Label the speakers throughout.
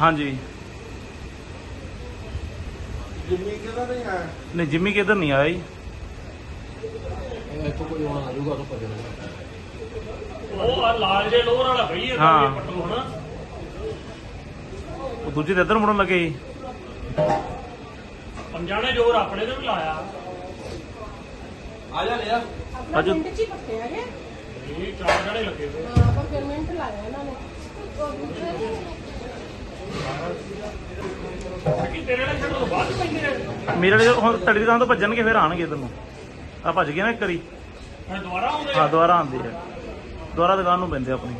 Speaker 1: ਹਾਂਜੀ।
Speaker 2: ਜਿੰਮੀ ਕਿਹਦਾ ਨਹੀਂ ਆਇਆ?
Speaker 1: ਨਹੀਂ ਜਿੰਮੀ ਕਿਧਰ ਨਹੀਂ ਆਇਆ ਜੀ?
Speaker 3: ਇੱਥੋਂ ਕੋਈ ਆਉਣਾ ਆ ਜਾਊਗਾ ਤਾਂ ਪਤਾ
Speaker 4: ਉਹ ਆ ਲਾਲ ਜੇ ਲੋਹਰ ਵਾਲਾ ਭਈ ਇਹ
Speaker 1: ਹਾਂ।
Speaker 4: ਪੱਟੂ
Speaker 1: ਉਹ ਦੂਜੇ ਤੇ ਇੱਧਰ ਮੁੜਨ ਲੱਗੇ ਜੀ।
Speaker 4: ਜੋਰ ਆਪਣੇ ਤੇ ਵੀ ਲਾਇਆ।
Speaker 3: ਆ ਜਾ ਲਿਆ
Speaker 1: ਅੱਜ-
Speaker 5: ਪਿੰਡ ਚ ਹੀ
Speaker 4: ਇਹ ਚਾਰ ਜਣੇ ਲੱਗੇ ਹੋਏ
Speaker 5: ਹਾਂ ਪਰ ਫਿਰ ਮਿੰਟ ਲਾਇਆ ਇਹਨਾਂ ਨੇ।
Speaker 4: ਕਿ ਤੇਰੇ ਨਾਲ ਛੱਡੋ ਬਾਅਦ ਚ ਪੈਂਦੇ ਨੇ
Speaker 1: ਮੇਰੇ ਵਾਲੇ ਹੁਣ ਤੜੀ ਦੁਕਾਨ ਤੋਂ ਭੱਜਣਗੇ ਫਿਰ ਆਣਗੇ ਇੱਧਰ ਨੂੰ। ਆ ਭੱਜ ਗਏ ਨਾ ਇੱਕ ਵਾਰੀ।
Speaker 4: ਫਿਰ ਦੁਬਾਰਾ ਆਉਂਦੇ
Speaker 1: ਹਾਂ ਦੁਬਾਰਾ ਆਉਂਦੇ ਆ। ਦੁਬਾਰਾ ਦੁਕਾਨ ਨੂੰ ਪੈਂਦੇ ਆਪਣੀ।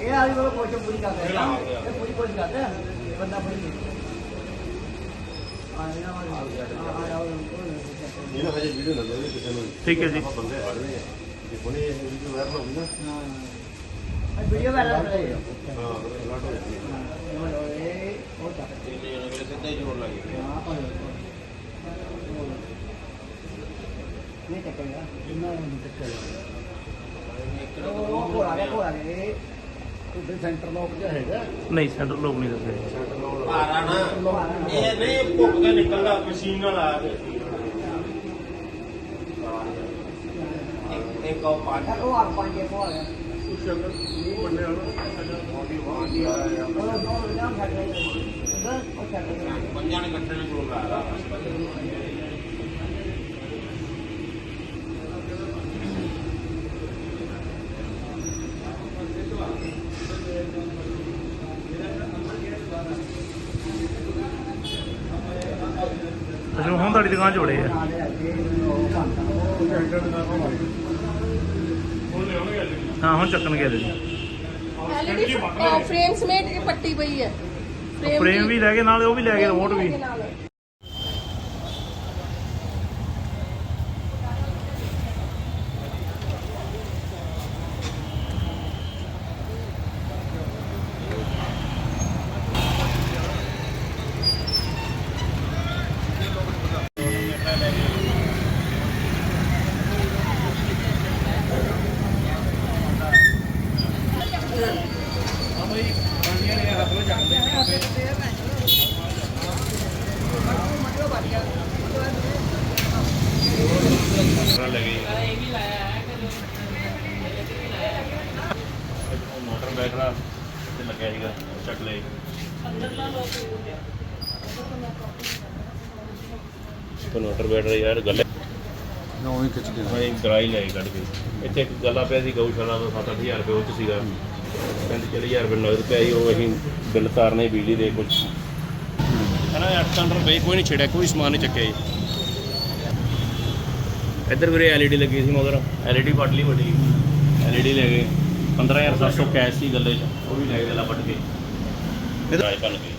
Speaker 6: ਇਹ ਆਲੀ ਵਾਲਾ ਪੋਚਾ ਪੂਰੀ ਕਰਦਾ ਹੈ ਇਹ ਪੂਰੀ ਪੂਰੀ ਕਰਦਾ ਹੈ ਬੰਦਾ ਪੂਰੀ ਆ ਇਹਨਾਂ ਵਾਲਾ ਆ ਆ
Speaker 2: ਇਹਨਾਂ ਹਜੇ ਵੀਡੀਓ ਨਾ ਦੇ ਕਿਸੇ ਨੂੰ
Speaker 1: ਠੀਕ ਹੈ ਜੀ।
Speaker 2: ਆਪਾਂ ਬੰਦੇ ਫੜ ਰਹੇ ਆ ਜੇ ਕੋਨੇ ਇਹ ਵੀਡੀਓ ਵਾਇਰਲ ਹੋ ਗਈ ਨਾ
Speaker 6: ਹਾਂ ਵੀਡੀਓ ਵਾਲਾ ਬਣਾ ਰਿਹਾ
Speaker 2: ਹਾਂ ਅਲਰਟ ਹੋ ਜਾਂਦੀ ਹੈ
Speaker 6: ਇਹ ਉਹ ਚੱਕ
Speaker 2: ਸਿੱਧਾ ਹੀ ਜੋਰ ਲੱਗ ਗਿਆ
Speaker 6: ਹਾਂ ਭਾਈ ਨਹੀਂ ਚੱਕੇਗਾ ਇਹਨਾਂ ਨੂੰ ਚੱਕੇਗਾ ਉਹ ਕੋਲਾ ਗਿਆ ਕੋਲਾ ਗਿਆ ਉਹਦੇ ਸੈਂਟਰ ਲੋਕ ਜਿਹਾ ਹੈਗਾ
Speaker 1: ਨਹੀਂ ਸੈਂਟਰ ਲੋਕ ਨਹੀਂ ਦੱਸਦੇ
Speaker 2: ਭਾਰਾ ਨਾ ਇਹ ਨਹੀਂ ਭੁੱਕ ਕੇ ਨਿਕਲਦਾ ਮਸ਼ੀਨ ਨਾਲ ਆ ਕੇ ਇੱਕ ਇੱਕ ਉਹ ਪਾਣੀ
Speaker 6: ਉਹ ਆ ਪੰਜ ਕੋ ਆ ਗਿਆ
Speaker 2: ਸ਼ਗਰ ਮੂੰਹ ਬੰਨੇ ਵਾਲਾ ਬੋਡੀ ਬੋਡੀ ਆ ਰਿਹਾ
Speaker 6: ਉਹ ਉਹ ਨਾਮ ਛੱਡ ਗਿਆ ਉਹ ਗਿਆ
Speaker 2: ਪੰਜਾਂ ਨੇ ਇਕੱਠੇ ਨੇ ਜੋਰ ਲਾਇਆ
Speaker 1: ਹੁਣ ਤੁਹਾਡੀ ਦੁਕਾਨ ਜੋੜੇ ਆ। ਹਾਂ ਹੁਣ ਚੱਕਣਗੇ ਇਹਦੇ ਜੀ
Speaker 5: ਐਲਈਡੀ ਫਰੇਮ ਸਮੇਤ ਇਹ ਪੱਟੀ ਪਈ ਹੈ।
Speaker 1: ਫਰੇਮ ਵੀ ਲੈ ਕੇ ਨਾਲ ਉਹ ਵੀ ਲੈ ਕੇ ਰਿਮੋਟ ਵੀ
Speaker 5: ਨਾਲ।
Speaker 7: ਮੋਟਰ ਬੈਟਰਾ ਤੇ ਲੱਗਿਆ ਸੀਗਾ ਚੱਕ ਲਏ ਕਨਵਰਟਰ ਬੈਟਰਾ ਯਾਰ ਗੱਲ
Speaker 3: ਨਾ ਉਹੀ ਖਿੱਚ ਕੇ
Speaker 7: ਮੈਂ ਗਰਾਈ ਲੈ ਕੱਢ ਕੇ। ਇੱਥੇ ਇੱਕ ਗੱਲਾ ਪਿਆ ਸੀ ਗਊਸ਼ਾਲਾ ਤੋਂ 7-8000 ਰੁਪਏ ਉਹ ਚ ਸੀਗਾ। ਕਹਿੰਦੇ ਚਲੇ 1000 ਰੁਪਏ ਨਗਦ ਪਿਆ ਸੀ ਉਹ ਅਸੀਂ ਬਿੱਲ ਤਾਰਨੇ ਬਿਜਲੀ ਦੇ ਕੁਝ ਹਨਾ 8 ਕੰਟਰ ਰੁਪਏ ਕੋਈ ਨਹੀਂ ਛੜਿਆ ਕੋਈ ਸਮਾਨ ਨਹੀਂ ਚੱਕਿਆ ਜੀ। ਇੱਧਰ ਵੀਰੇ ਐਲਈਡੀ ਲੱਗੀ ਸੀ ਮਗਰ। ਐਲਈਡੀ ਪੱਟ ਲਈ ਵੱਡੀ। ਐਲਈਡੀ ਲੈ ਗਏ। 15700 ਕੈਸ਼ ਸੀ ਗੱਲੇ 'ਚ। ਉਹ ਵੀ ਲੈ ਗਏ ਗੱਲਾ ਪੱਟ ਕੇ। ਭੰਨ ਕੇ
Speaker 6: ਮੈਂ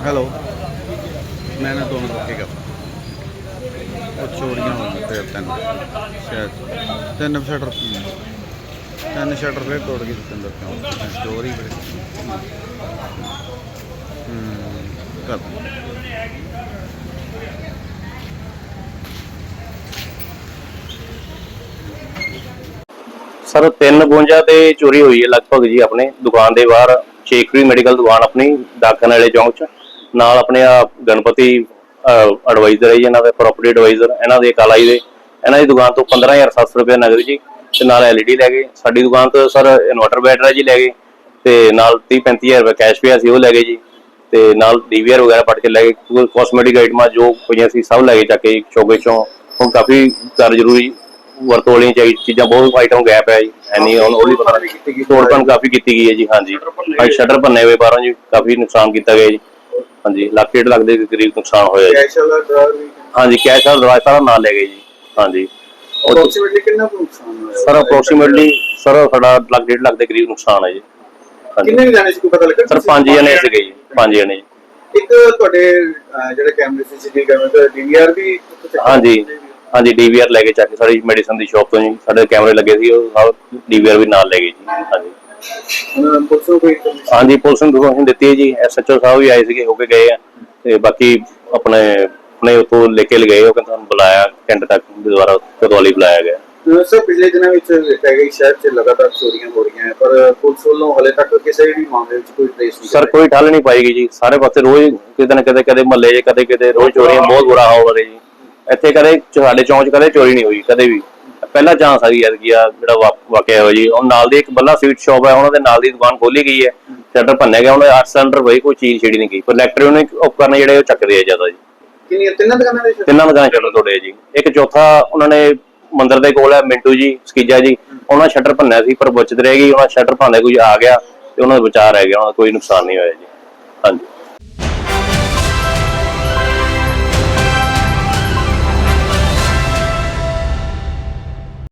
Speaker 3: ਹੈਲੋ। ਮੈਂ ਨਾ ਦੋਨੋਂ ਪੱਕੇ ਕਰ ਉਹ ਚੋਰੀਆਂ ਹੋ ਗਈਆਂ ਫਿਰ ਤਿੰਨ। ਸ਼ਾਇਦ ਤਿੰਨ ਸ਼ਟਰ ਤਿੰਨ ਸ਼ਟਰ ਫਿਰ ਤੋੜ ਗਏ ਜਿੰਦਰ ਕਿਉਂ ਸਟੋਰੀ ਬੜੀ ਹੂੰ। ਕਰ।
Speaker 7: ਸਰ 352 ਤੇ ਚੋਰੀ ਹੋਈ ਹੈ ਲਗਭਗ ਜੀ ਆਪਣੇ ਦੁਕਾਨ ਦੇ ਬਾਹਰ। ਸ਼ੇਖਰੀ ਮੈਡੀਕਲ ਦੁਕਾਨ ਆਪਣੀ ਦਾਖਨ ਵਾਲੇ ਚੌਂਕ ਚ। ਨਾਲ ਆਪਣੇ ਆ ਗਣਪਤੀ ਐਡਵਾਈਜ਼ਰ ਹੈ ਜੀ, ਇਹਨਾਂ ਦੇ ਪ੍ਰੋਪਰਟੀ ਐਡਵਾਈਜ਼ਰ ਇਹਨਾਂ ਦੇ ਕਾਲਾਈ ਦੇ। ਇਹਨਾਂ ਦੀ ਦੁਕਾਨ ਤੋਂ 15700 ਰੁਪਏ ਨਗਦ ਜੀ, ਤੇ ਨਾਲ ਐਲਈਡੀ ਲੈ ਗਏ। ਸਾਡੀ ਦੁਕਾਨ ਤੋਂ ਸਰ ਇਨਵਰਟਰ ਬੈਟਰੀ ਜੀ ਲੈ ਗਏ, ਤੇ ਨਾਲ 30 35000 ਰੁਪਏ ਕੈਸ਼ ਪਿਆ ਸੀ, ਉਹ ਲੈ ਗਏ ਜੀ। ਤੇ ਨਾਲ ਡੀਵੀਆਰ ਵਗੈਰਾ ਪੜ ਕੇ ਲੈ ਗਏ। ਕੋਸਮੈਟਿਕ ਆਈਟਮਾਂ ਜੋ ਪਈਆਂ ਸੀ, ਸਭ ਲੈ ਕੇ ਚੱਕ ਕੇ ਚੌਕੇ ਚੋਂ। ਹੁਣ ਕਾਫੀ ਕਰ ਜ਼ਰੂਰੀ ਵਰਤੋਂ ਵਾਲੀਆਂ ਚਾਹੀ ਚੀਜ਼ਾਂ ਬਹੁਤ ਆਈਟਮ ਗੈਪ ਹੈ ਜੀ ਐਨੀ ਹੁਣ ਉਹਲੀ ਪਤਾ ਤੋੜਪਨ ਕਾਫੀ ਕੀਤੀ ਗਈ ਹੈ ਜੀ ਹਾਂਜੀ। ਹਾਂ ਸ਼ਟਰ ਭੰਨੇ ਹੋਏ ਬਾਹਰੋਂ ਜੀ ਕਾਫੀ ਨੁਕਸਾਨ ਕੀਤਾ ਗਿਆ ਜੀ। ਹਾਂਜੀ ਲੱਖ ਡੇਢ ਲੱਖ ਦੇ ਕਰੀਬ ਨੁਕਸਾਨ ਹੋਇਆ ਜੀ।
Speaker 3: ਕੈਸ਼ ਵਾਲਾ
Speaker 7: ਹਾਂਜੀ ਕੈਸ਼ ਵਾਲਾ ਦਰਵਾਜ਼ਾ ਸਾਰਾ ਨਾਲ ਲੈ ਗਏ ਜੀ ਹਾਂਜੀ।
Speaker 3: ਅਪਰੋਕਸੀਮੇਟਲੀ ਕਿੰਨਾ ਕੁ ਨੁਕਸਾਨ ਹੋਇਆ?
Speaker 7: ਸਰ ਅਪਰੋਕਸੀਮੇਟਲੀ ਸਰ ਸਾਡਾ ਲੱਖ ਡੇਢ ਲੱਖ ਦੇ ਕਰੀਬ ਨੁਕਸਾਨ ਹੈ ਜੀ। ਹਾਂਜੀ।
Speaker 3: ਕਿੰਨੇ ਜਾਣੇ ਸੀ ਕੋਈ ਪਤਾ ਲੱਗਾ?
Speaker 7: ਸਰ ਪੰਜ ਜਣੇ ਸੀਗੇ ਜੀ ਪੰਜ ਜਣੇ
Speaker 3: ਇੱਕ ਤੁਹਾਡੇ ਜਿਹੜੇ ਕੈਮਰੇ ਸੀਸੀਟੀਵੀ ਕੈਮਰੇ ਤੇ ਡੀਵੀਆਰ ਵੀ
Speaker 7: ਹਾਂਜੀ? ਹਾਂਜੀ ਡੀਵੀਆਰ ਲੈ ਕੇ ਚੱਕ ਕੇ ਸਾਡੀ ਮੈਡੀਸਨ ਦੀ ਸ਼ਾਪ ਤੋਂ ਜੀ ਸਾਡੇ ਕੈਮਰੇ ਲੱਗੇ ਸੀ ਉਹ ਸਭ ਡੀਵੀਆਰ ਵੀ ਨਾਲ ਲੈ ਗਏ ਜੀ ਹਾਂਜੀ।
Speaker 3: ਪੁਲਿਸ ਨੂੰ ਕੋਈ
Speaker 7: ਹਾਂਜੀ ਪੁਲਿਸ ਨੂੰ ਇਨਫੋਰਮੇਸ਼ਨ ਦਿੱਤੀ ਹੈ ਜੀ ਐਸਐਚਓ ਸਾਹਿਬ ਵੀ ਆਏ ਸੀਗੇ ਹੋ ਕੇ ਗਏ ਆ ਤੇ ਬਾਕੀ ਆਪਣੇ ਆਪਣੇ ਉਤੋਂ ਲੈ ਕੇ ਲਗਾਏ ਉਹ ਕਹਿੰਦੇ ਬੁਲਾਇਆ ਘੰਟੇ ਤੱਕ ਦੁਬਾਰਾ ਕਦਵਾਲੀ ਬੁਲਾਇਆ ਗਿਆ।
Speaker 3: ਸਰ ਪਿਛਲੇ ਦਿਨਾਂ ਵਿੱਚ ਵੇਖਿਆ ਗਿਆ ਕਿ ਸ਼ਹਿਰ 'ਚ ਲਗਾਤਾਰ ਚੋਰੀਆਂ ਹੋ ਰਹੀਆਂ ਪਰ ਪੁਲਿਸ ਵੱਲੋਂ ਹਲੇ ਤੱਕ ਕਿਸੇ ਵੀ ਮਾਮਲੇ ਵਿੱਚ ਕੋਈ ਟ੍ਰੇਸ ਨਹੀਂ
Speaker 7: ਸਰ ਕੋਈ ਠੱਲ ਨਹੀਂ ਪਾਈਗੀ ਜੀ ਸਾਰੇ ਪਾਸੇ ਰੋਜ਼ ਕਿਤੇ ਨਾ ਕਿਤੇ ਕਦੇ ਮਹੱਲੇ 'ਚ ਕਦੇ ਕਿਤੇ ਰੋਜ਼ ਚੋਰੀਆਂ ਬਹੁਤ ਬੁਰਾ ਹਾਲ ਹੋ ਰਿਹਾ ਜੀ। ਇੱਥੇ ਕਦੇ ਸਾਡੇ ਚੌਂਚ ਕਦੇ ਚੋਰੀ ਨਹੀਂ ਹੋਈ ਕਦੇ ਵੀ। ਪਹਿਲਾ ਚਾਂਸ ਆ ਗਈ ਐਤਕੀ ਆ ਜਿਹੜਾ ਵਾਕਿਆ ਹੋਇਆ ਜੀ ਉਹ ਨਾਲ ਦੀ ਇੱਕ ਬੱਲਾ ਸਵੀਟ ਸ਼ਾਪ ਹੈ ਉਹਨਾਂ ਦੇ ਨਾਲ ਦੀ ਦੁਕਾਨ ਖੋਲੀ ਗਈ ਹੈ। ਸ਼ਟਰ ਭੰਨਿਆ ਗਿਆ ਉਹਨਾਂ ਦੇ 8 ਸਿਲੰਡਰ ਹੋਏ ਕੋਈ ਚੀਜ਼ ਛੇੜੀ ਨਹੀਂ ਗਈ। ਪਰ ਇਲੈਕਟ੍ਰੋਨਿਕ ਉਪਕਰਨ ਜਿਹੜੇ ਉਹ ਚੱਕਦੇ ਆ ਜ਼ਿਆਦਾ ਜੀ।
Speaker 3: ਕਿੰਨੀਆਂ ਤਿੰਨਾਂ ਦੁਕਾਨਾਂ ਦੇ?
Speaker 7: ਤਿੰਨਾਂ ਦੁਕਾਨਾਂ ਸ਼ਟਰ ਤੋੜੇ ਜੀ। ਇੱਕ ਚੌਥਾ ਉਹਨਾਂ ਨੇ ਮੰਦਿਰ ਦੇ ਕੋਲ ਹੈ ਮਿੰਟੂ ਜੀ ਸਕੀਜਾ ਜੀ। ਉਹਨਾਂ ਸ਼ਟਰ ਭੰਨਿਆ ਸੀ ਪਰ ਬਚਤ ਰਹਿ ਗਈ। ਉਹਨਾਂ ਸ਼ਟਰ ਭੰਨਦੇ ਕੋਈ ਆ ਗਿਆ ਤੇ ਉਹਨਾਂ ਦਾ ਬਚਾਅ ਰਹਿ ਗਿਆ ਉਹਨਾਂ ਦਾ ਕੋਈ ਨੁਕਸਾਨ ਨਹੀਂ ਹੋਇਆ ਜੀ। ਹਾਂਜੀ।